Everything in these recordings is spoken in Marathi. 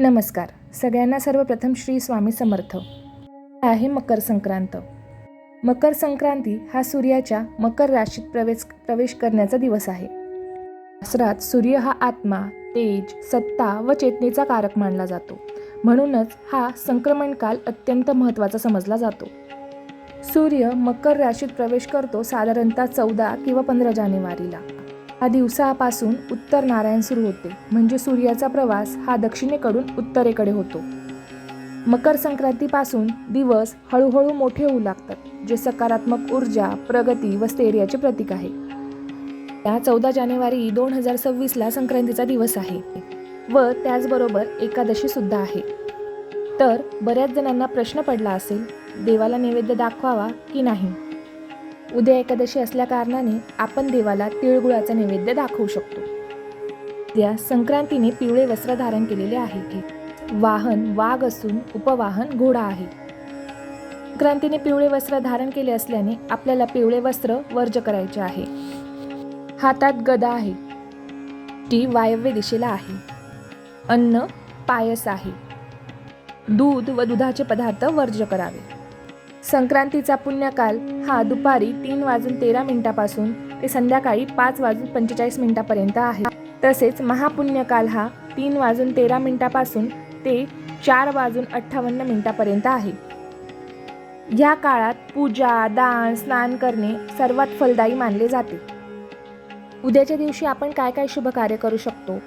नमस्कार. सगळ्यांना सर्वप्रथम श्री स्वामी समर्थ. आहे मकर संक्रांत. मकर संक्रांती हा सूर्याच्या मकर राशीत प्रवेश प्रवेश करण्याचा दिवस आहे. शास्त्रात सूर्य हा आत्मा तेज सत्ता व चेतनेचा कारक मानला जातो. म्हणूनच हा संक्रमण काल अत्यंत महत्त्वाचा समजला जातो. सूर्य मकर राशीत प्रवेश करतो साधारणतः चौदा किंवा पंधरा जानेवारीला. हा दिवसापासून उत्तर नारायण सुरू होते. म्हणजे सूर्याचा प्रवास हा दक्षिणेकडून उत्तरेकडे होतो. मकर संक्रांतीपासून दिवस हळूहळू मोठे होऊ लागतात जे सकारात्मक ऊर्जा प्रगती व स्थैर्याचे प्रतीक आहे. या चौदा जानेवारी दोन हजार सव्वीसला संक्रांतीचा दिवस आहे व त्याचबरोबर एकादशी सुद्धा आहे. तर बऱ्याच जणांना प्रश्न पडला असेल देवाला नैवेद्य दाखवावा की नाही? उद्या एकादशी असल्या कारणाने आपण देवाला तिळगुळाचा नैवेद्य दाखवू शकतो. उद्या संक्रांतीने पिवळे वस्त्र धारण केलेले आहे वाहन वाघ असून उपवाहन घोडा आहे. संक्रांतीने पिवळे वस्त्र धारण केले असल्याने आपल्याला पिवळे वस्त्र वर्ज करायचे आहे. हातात गदा आहे. ती वायव्य दिशेला आहे. अन्न पायस आहे. दूध व दुधाचे पदार्थ वर्ज करावे. संक्रांतीचा पुण्यकाल हा दुपारी तीन वाजून तेरा मिनिटापासून ते संध्याकाळी पाच वाजून पंचेचाळीस मिनिटापर्यंत आहे. तसेच महापुण्यकाल हा तीन वाजून तेरा मिनिटापासून ते चार वाजून अठ्ठावन्न मिनिटापर्यंत आहे. या काळात पूजा दान स्नान करणे सर्वात फलदायी मानले जाते. उद्याच्या दिवशी आपण काय काय शुभ कार्य करू शकतो?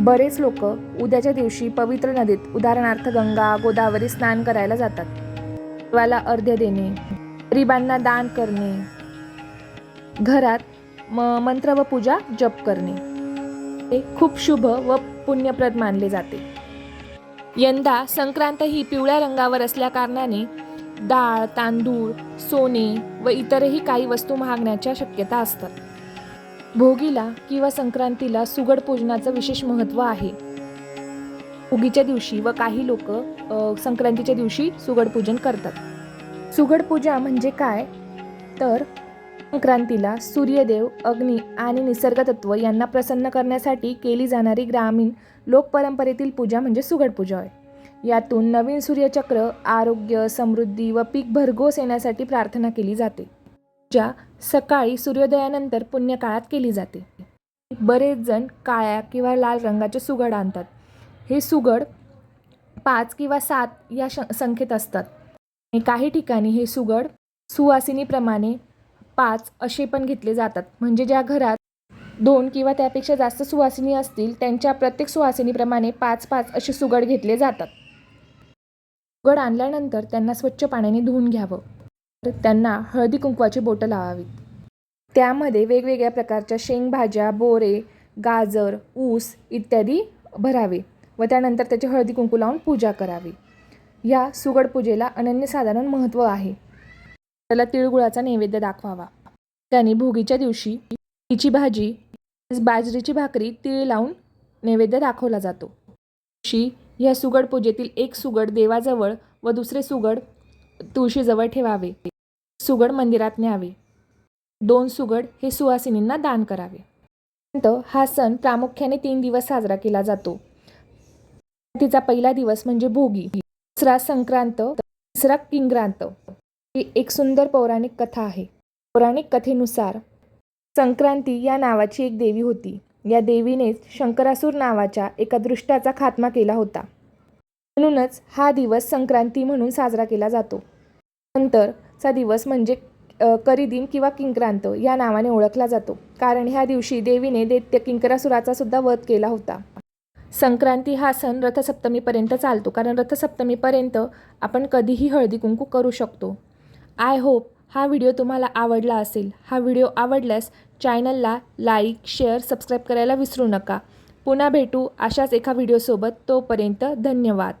बरेच लोक उद्याच्या दिवशी पवित्र नदीत उदाहरणार्थ गंगा गोदावरी स्नान करायला जातात. देवाला अर्ध्य देणे गरिबांना दान करणे घरात म मंत्र व पूजा जप करणे. हे खूप शुभ व पुण्यप्रद मानले जाते. यंदा संक्रांत ही पिवळ्या रंगावर असल्याकारणाने डाळ तांदूळ सोने व इतरही काही वस्तू महागण्याच्या शक्यता असतात. भोगीला किंवा संक्रांतीला सुगड पूजनाचं विशेष महत्त्व आहे. उगीच्या दिवशी व काही लोक संक्रांतीच्या दिवशी सुगड पूजन करतात. सुगड पूजा म्हणजे काय? तर संक्रांतीला सूर्यदेव अग्नी आणि निसर्गतत्व यांना प्रसन्न करण्यासाठी केली जाणारी ग्रामीण लोकपरंपरेतील पूजा म्हणजे सुगड पूजा आहे यातून नवीन सूर्यचक्र आरोग्य समृद्धी व पीक भरघोस येण्यासाठी प्रार्थना केली जाते. पूजा सकाळी सूर्योदयानंतर पुण्यकाळात केली जाते. बरेच जण काळ्या किंवा लाल रंगाचे सुगड आणतात. हे सुगड पाच किंवा सात या श संख्येत असतात. आणि काही ठिकाणी हे सुगड सुवासिनीप्रमाणे पाच असे पण घेतले जातात. म्हणजे ज्या घरात दोन किंवा त्यापेक्षा जास्त सुवासिनी असतील त्यांच्या प्रत्येक सुवासिनीप्रमाणे पाच पाच असे सुगड घेतले जातात. सुगड आणल्यानंतर त्यांना स्वच्छ पाण्याने धुवून घ्यावं. तर त्यांना हळदी कुंकवाची बोटं लावावीत. त्यामध्ये वेगवेगळ्या प्रकारच्या शेंगभाज्या बोरे गाजर ऊस इत्यादी भरावे. व त्यानंतर त्याची हळदी कुंकू लावून पूजा करावी. या सुगड पूजेला अनन्यसाधारण महत्त्व आहे. त्याला तिळगुळाचा नैवेद्य दाखवावा. त्याने भोगीच्या दिवशी तिची भाजी बाजरीची भाकरी तिळ लावून नैवेद्य दाखवला जातो. दिवशी या सुगड पूजेतील एक सुगड देवाजवळ व दुसरे सुगड तुळशीजवळ ठेवावे. सुगड मंदिरात न्यावे. दोन सुगड हे सुवासिनींना दान करावे. नंतर हा सण प्रामुख्याने तीन दिवस साजरा केला जातो. तिचा पहिला दिवस म्हणजे भोगी. दुसरा संक्रांत तिसरा किंग्रांत. ही एक सुंदर पौराणिक कथा आहे. पौराणिक कथेनुसार संक्रांती या नावाची एक देवी होती. या देवीनेच शंकरासूर नावाच्या एका दृष्टाचा खात्मा केला होता. म्हणूनच हा दिवस संक्रांती म्हणून साजरा केला जातो. नंतरचा दिवस म्हणजे करिदिन किंवा किंक्रांत या नावाने ओळखला जातो. कारण ह्या दिवशी देवीने दैत्य किंकरासुराचा सुद्धा वध केला होता. संक्रांती हा सण रथसप्तमीपर्यंत चालतो. कारण रथसप्तमीपर्यंत आपण कधीही हळदी कुंकू करू शकतो. आय होप हा व्हिडिओ तुम्हाला आवडला असेल. हा व्हिडिओ आवडल्यास चॅनलला लाईक शेअर सबस्क्राईब करायला विसरू नका. पुन्हा भेटू अशाच एका व्हिडिओसोबत. तोपर्यंत धन्यवाद.